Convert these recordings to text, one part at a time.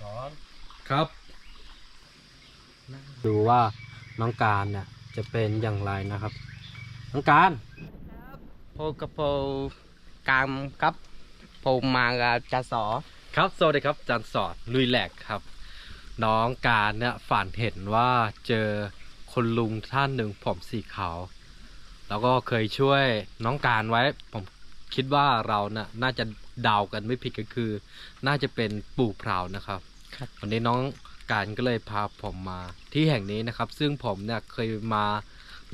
สอนครับ ดูว่าน้องการเนี่ยจะเป็นอย่างไรนะครับ น้องการพบกับผมกามครับผมมากับจาสอครับสวัสดีครับอาจารย์สอนลุยแหลกครับ น้องการเนี่ยฝันเห็นว่าเจอคนลุงท่านหนึ่งผมสีขาวแล้วก็เคยช่วยน้องการไว้ ผมคิดว่าเราน่ะน่าจะ เดากันไม่ผิดก็คือ น่าจะเป็นปู่พราวนะครับครับวันนี้น้องการก็เลยพาผมมาที่แห่งนี้นะครับ ซึ่งผมเนี่ยเคยมา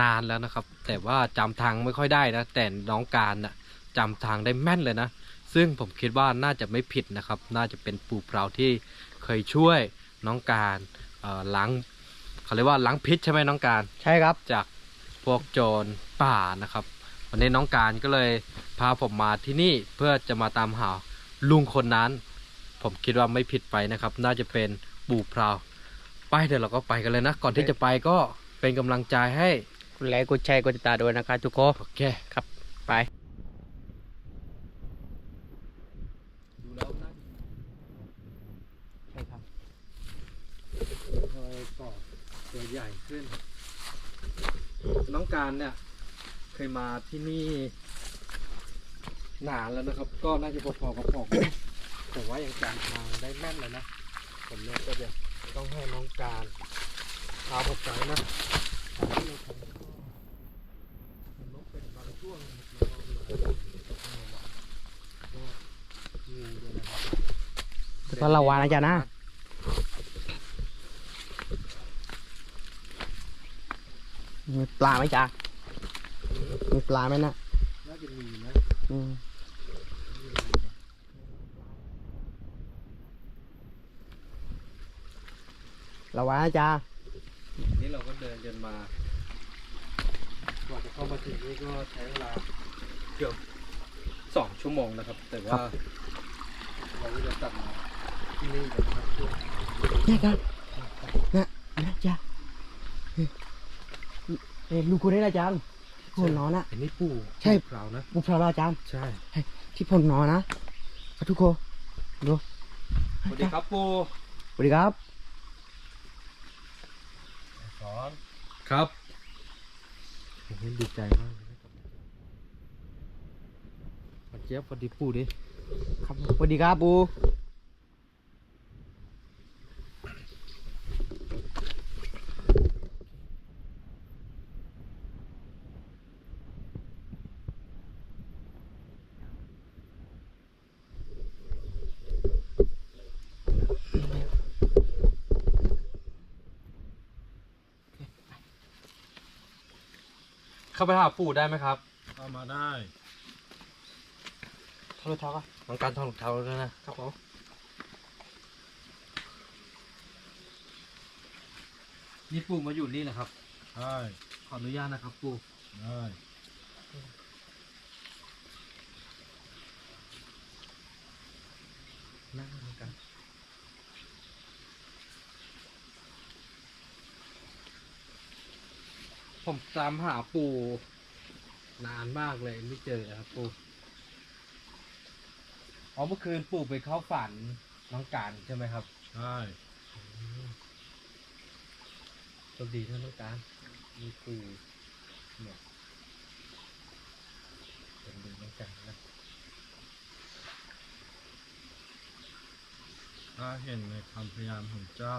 นานแล้วนะครับ แต่ว่าจำทางไม่ค่อยได้นะ แต่น้องการน่ะจำทางได้แม่นเลยนะ ซึ่งผมคิดว่าน่าจะไม่ผิดนะครับ น่าจะเป็นปู่พราวที่เคยช่วยน้องการเอ่อล้างเขาเรียกว่าล้างพิษใช่ไหมน้องการ ใช่ครับจากพวกโจรป่านะครับ วันนี้น้องการก็เลยพาผมมาที่นี่เพื่อจะมาตามหาลุงคนนั้น ผมคิดว่าไม่ผิดไปนะครับ น่าจะเป็นปู่พราวไปเดี๋ยวเราก็ไปกันเลยนะ ก่อนที่จะไปก็เป็นกำลังใจให้กดไลค์กดแชร์กดติดตามด้วยนะครับทุกคนโอเคครับไปดูแล้วนะใครับคอยก่อตัวใหญ่ขึ้น น้องการเนี่ย เคยมาที่นี่นานแล้วนะครับ ก็น่าจะพอๆกับผมแต่ว่ายังจำทางได้แม่นเลยนะ ผมเนี่ยก็จะต้องให้น้องการพาผมไปนะทางที่เราทำก็มันต้องเป็นบางช่วงนะครับก็งูด้วยนะครับก็ระวังนะจ๊ะนะมีปลาไหมจ๊ะ มีปลาไหมนะน่าจะมีนะอืมระวังนะจ๊ะนี่เราก็เดินกันมากว่าจะเข้ามาถึงนี่ก็ใช้เวลาเกือบสองชั่วโมงนะครับ แต่ว่าเราก็จะตัดมาที่นี่กันครับเพื่อนี่ครับนะนะจ๊ะเฮ้ยเอ้ยลูกคุณได้นะจ๊ะ คนนอนนะอันนี้ปู่ใช่ ปู่เรานะ บุพราอาจารย์ ใช่ ที่พ่นนอนนะทุกคนดูสวัสดีครับปู่สวัสดีครับ สอนครับผมดีใจมากเลยนะครับมาเจี๊ยบสวัสดีปู่ดิครับสวัสดีครับปูาไปหาปู่ได้ไหมครับเข้ามาได้ทอดเท้าป่ะน้องการทองรองเท้าแล้วนะครับผมนี่ปู่มาอยู่นี่นะครับได้ขออนุญาตนะครับ ปู่ได้นั่งกัน ผมตามหาปู่นานมากเลยไม่เจอครับปู่อ๋อเมื่อคืนปู่ไปเข้าฝันน้องการใช่ไหมครับได้โชคดีนะน้องการมีปู่เนี่ยเป็นดูน้องการนะถ้าเห็นในคำพยายามของเจ้า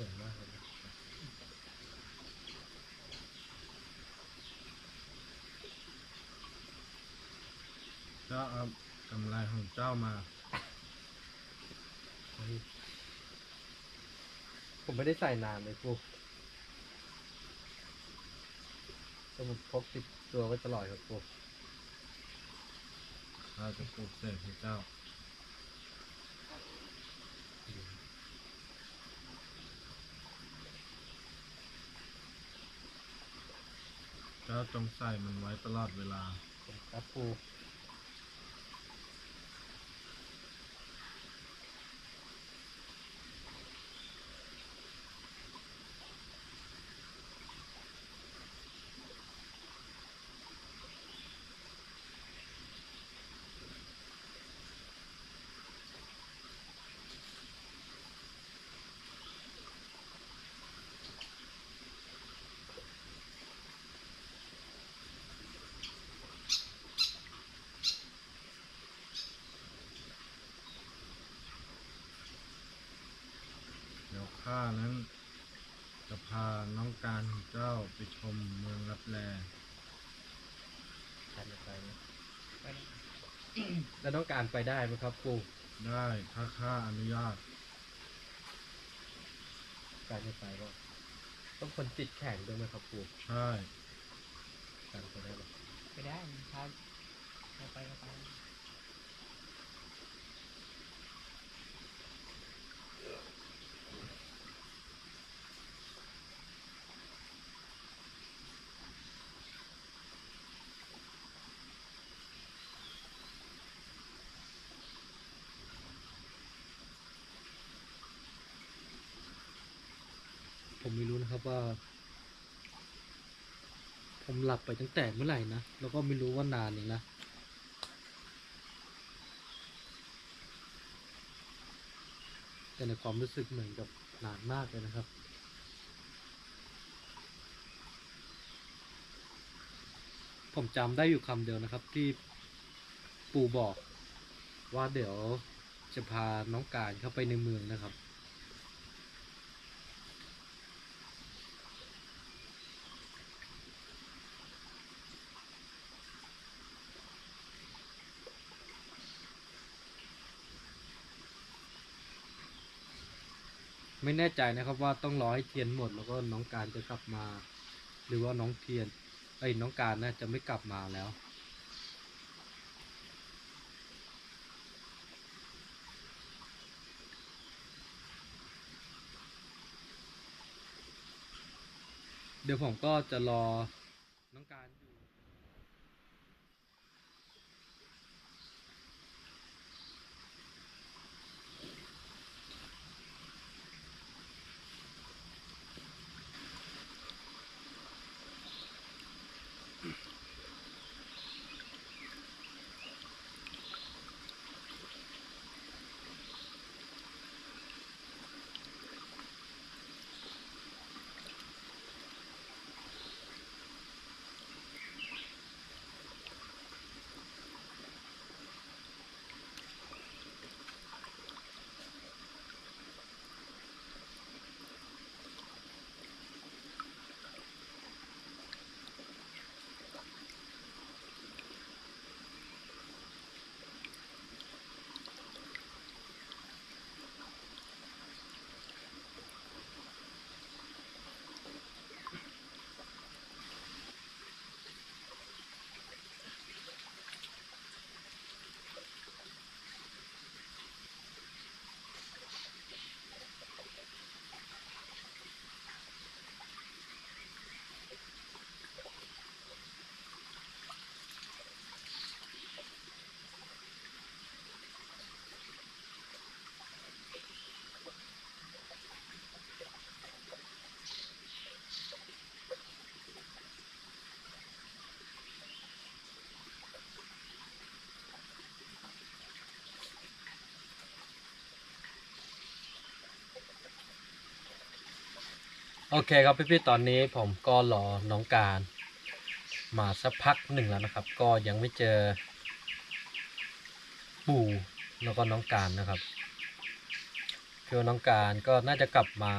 เก่งมากเลยนะ เจ้าเอากำไร ของเจ้ามาเฮ้ยผมไม่ได้ใส่นานเลยปู่แต่ผมพกติดตัวไว้ตลอดครับปู่ข้าจะปลูกเสกให้เจ้า เจ้าจงใส่มันไว้ตลอดเวลา ครับปู่เการของเจ้าไปชมเมืองรับแล การจะไปไหม แล้วน้องการไปได้ไหมครับปู่ได้ถ้าข้าอนุญาตการจะไปก็ต้องคนจิตแข็งด้วยไหมครับปู่ใช่การไปได้ไหมไปได้ครับเราไปก็ไป รู้นะครับว่า ผมหลับไปตั้งแต่เมื่อไหร่นะ แล้วก็ไม่รู้ว่านานเองนะแต่ในความรู้สึกเหมือนกับนานมากเลยนะครับผมจำได้อยู่คำเดียวนะครับ ที่ปู่บอกว่าเดี๋ยวจะพาน้องการเข้าไปในเมืองนะครับ ไม่แน่ใจนะครับว่าต้องรอให้เทียนหมดแล้วก็น้องการจะกลับมา หรือว่าน้องเทียนไอ้น้องการนะจะไม่กลับมาแล้วเดี๋ยวผมก็จะรอ โอเคครับพี่ๆตอนนี้ผมก็รอน้องการ มาสักพักหนึ่งแล้วนะครับ ก็ยังไม่เจอ ปู่แล้วก็น้องการนะครับคือว่าน้องการก็น่าจะกลับมา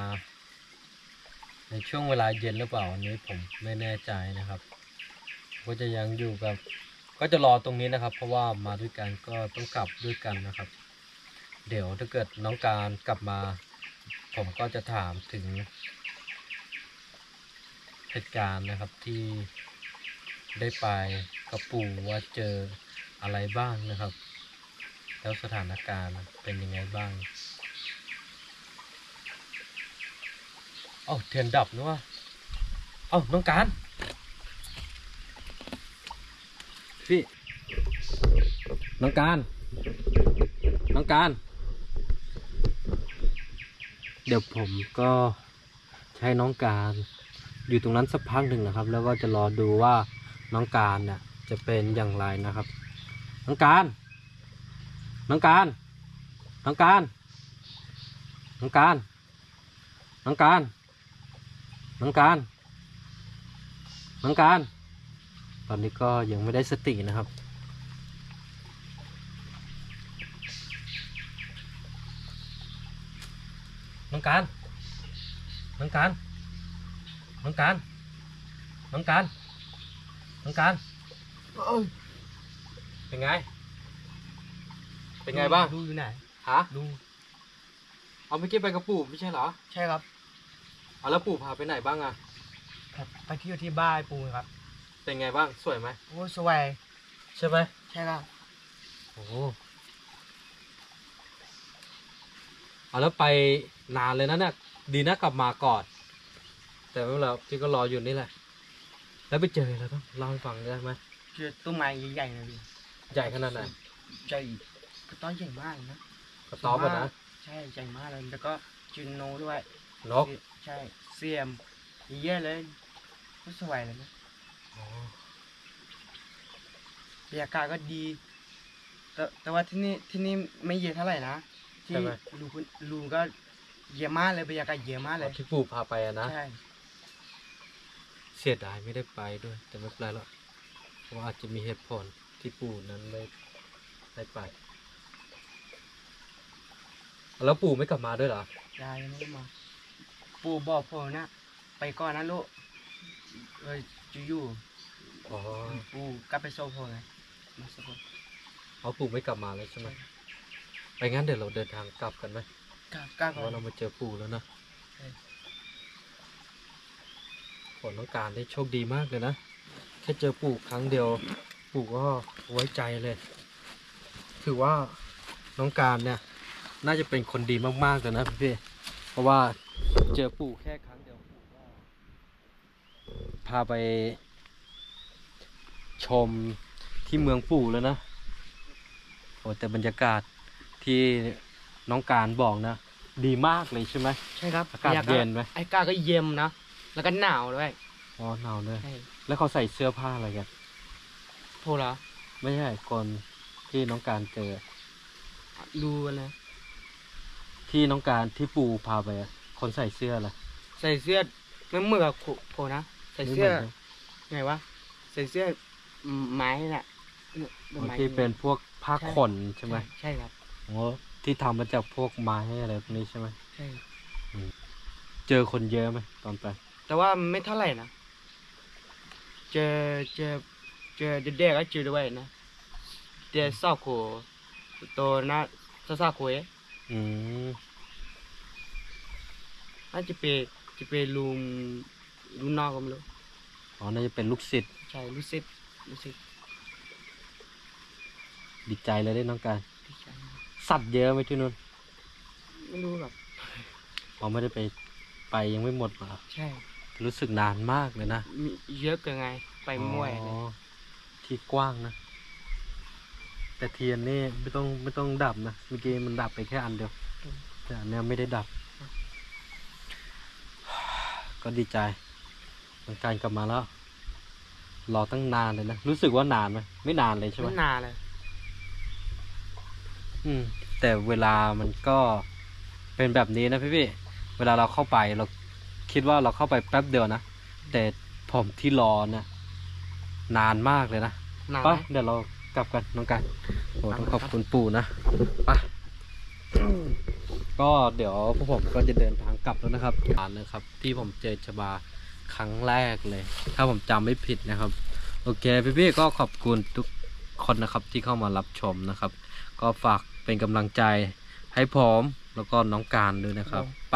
ในช่วงเวลาเย็นหรือเปล่าอันนี้ผมไม่แน่ใจนะครับก็จะยังอยู่กับ ก็จะรอตรงนี้นะครับ เพราะว่ามาด้วยกันก็ต้องกลับด้วยกันนะครับ เดี๋ยวถ้าเกิดน้องการกลับมา ผมก็จะถามถึง เหตุการณ์นะครับที่ได้ไปกับปู่ว่าเจออะไรบ้างนะครับ แล้วสถานการณ์เป็นยังไงบ้างเอ้าเทียนดับนะวะเอ้าน้องการพี่น้องการน้องการ เดี๋ยวผมก็ใช้น้องการ อยู่ตรงนั้นสักพักหนึ่งนะครับ แล้วก็จะรอดูว่าน้องการเนี่ยจะเป็นอย่างไรนะครับ น้องการ น้องการ น้องการ น้องการ น้องการ น้องการ น้องการ ตอนนี้ก็ยังไม่ได้สตินะครับน้องการน้องการ น้องการ น้องการ น้องการเอ้ยเป็นไง เป็นไงบ้างลุงอยู่ไหน ฮะลุงเอาเมื่อกี้ไปกับปู่ไม่ใช่เหรอ ใช่ครับ เอาแล้วปู่พาไปไหนบ้างอะครับไปเที่ยวที่บ้านปูครับ เป็นไงบ้าง สวยไหมโอ้สวยใช่ไหมใช่ครับ โอ้เอาแล้วไปนานเลยนะเนี่ย ดีนะกลับมาก่อน แต่ไม่เป็นไรพี่ก็รออยู่นี่แหละ แล้วไปเจออะไรบ้างเล่าให้ฟังได้ไหมเจอต้นไม้ใหญ่ๆนะพี่ใหญ่ขนาดไหนใหญ่ก็ต้นใหญ่มากนะกระต๊อบอะนะใช่ใหญ่มากเลยแล้วก็จุนโนด้วยนกใช่เสียมเยอะเลยก็สวยเลยนะอ๋อบรรยากาศก็ดีแต่แต่ว่าที่นี่ที่นี่ไม่เยอะเท่าไหร่นะที่ลูคุณลูก็เยอะมากเลยบรรยากาศเยอะมากเลยที่ปู่พาไปอะนะใช่ เสียดายไม่ได้ไปด้วย แต่ไม่เป็นไรหรอกเพราะว่าอาจจะมีเหตุผลที่ปู่นั้นไม่ได้ไป แล้วปู่ไม่กลับมาด้วยเหรอ ยายยังไม่ได้มา ปู่บอกผมนะ ไปก่อนนะลูกเออจะอยู่อ๋อปู่กลับไปโซโพไงมาโซโพเอาปู่ไม่กลับมาเลยใช่ไหมไปงั้นเดี๋ยวเราเดินทางกลับกันไหมกลับกลับเพก่ราะอนว่าเรามาเจอปู่แล้วนะ ใช่ผลต้องการได้โชคดีมากเลยนะ แค่เจอปู่ครั้งเดียว ปู่ก็ไว้ใจเลย ถือว่าน้องการเนี่ย น่าจะเป็นคนดีมากๆเลยนะพี่ๆเพราะว่าเจอปู่แค่ครั้งเดียวปู่ก็พาไปชมที่เมืองปู่แล้วนะโอ้แต่บรรยากาศที่น้องการบอกนะ ดีมากเลยใช่ไหมใช่ครับอากาศเย็นไหมอากาศก็เย็นนะ แล้วก็หนาวด้วยอ๋อหนาวด้วย ใช่แล้วเขาใส่เสื้อผ้าอะไรกันโพละไม่ใช่คนที่น้องการเจอ รูนะที่น้องการที่ปู่พาไปอะคนใส่เสื้ออะไรใส่เสื้อไม่เหมือนกับโพนะใส่เสื้อไม่หมืนกันไงวะใส่เสื้อไม้น่ะเนี่ยอ๋อไม้ที่เป็นพวกผ้าใช่ขนใช่ไหมใช่ครับอ๋อที่ทำมาจากพวกไม้อะไรพวกนี้ใช่ไหมใช่ เจอคนเยอะไหมตอนไป แต่ว่าไม่เท่าไหร่นะ เจอเจอเจอเด็กๆก็เจอด้วยนะเด็กสาวโคตัวน่าสาวโคเอะอืมน่าจะเป็นจะเป็นลุงลุงนอกก็ไม่รู้อ๋อน่าจะเป็นลูกศิษย์ใช่รู้สึกรู้สึกดีใจเลยได้น้องการดีใจสัตว์เยอะไหมที่นู่นไม่รู้หรอก อ๋อไม่ได้ไป ไปยังไม่หมดเหรอ ใช่ รู้สึกนานมากเลยนะมีเยอะเกินไง ไปมั่วเลอ๋ยอที่กว้างนะ แต่เทียนนี่ไม่ต้องไม่ต้องดับนะเมื่อกี้มันดับไปแค่อันเดียว แต่อันเนี้ยไม่ได้ดับ ก็ดีใจมันการกลับมาแล้ว รอตั้งนานเลยนะ รู้สึกว่านานไหมไม่นานเลยใช่ไหมไม่นานเลย อืม แต่เวลามันก็เป็นแบบนี้นะพี่พี่ๆเวลาเราเข้าไปเรา คิดว่าเราเข้าไปแป๊บเดียวนะ แต่ผมที่รอเนี่ยนานมากเลยนะนานไปไหมเดี๋ยวเรากลับกันน้องกันโอ้เอาต้องละขอบครับคุณปู่นะไปก็เดี๋ยวพวกผมก็จะเดินทางกลับแล้วนะครับผ่านนะครับ ที่ผมเจอชบาครั้งแรกเลย ถ้าผมจำไม่ผิดนะครับ โอเคพี่ๆก็ขอบคุณทุกคนนะครับที่เข้ามารับชมนะครับ ก็ฝากเป็นกำลังใจให้ผมแล้วก็น้องการด้วยนะครับไป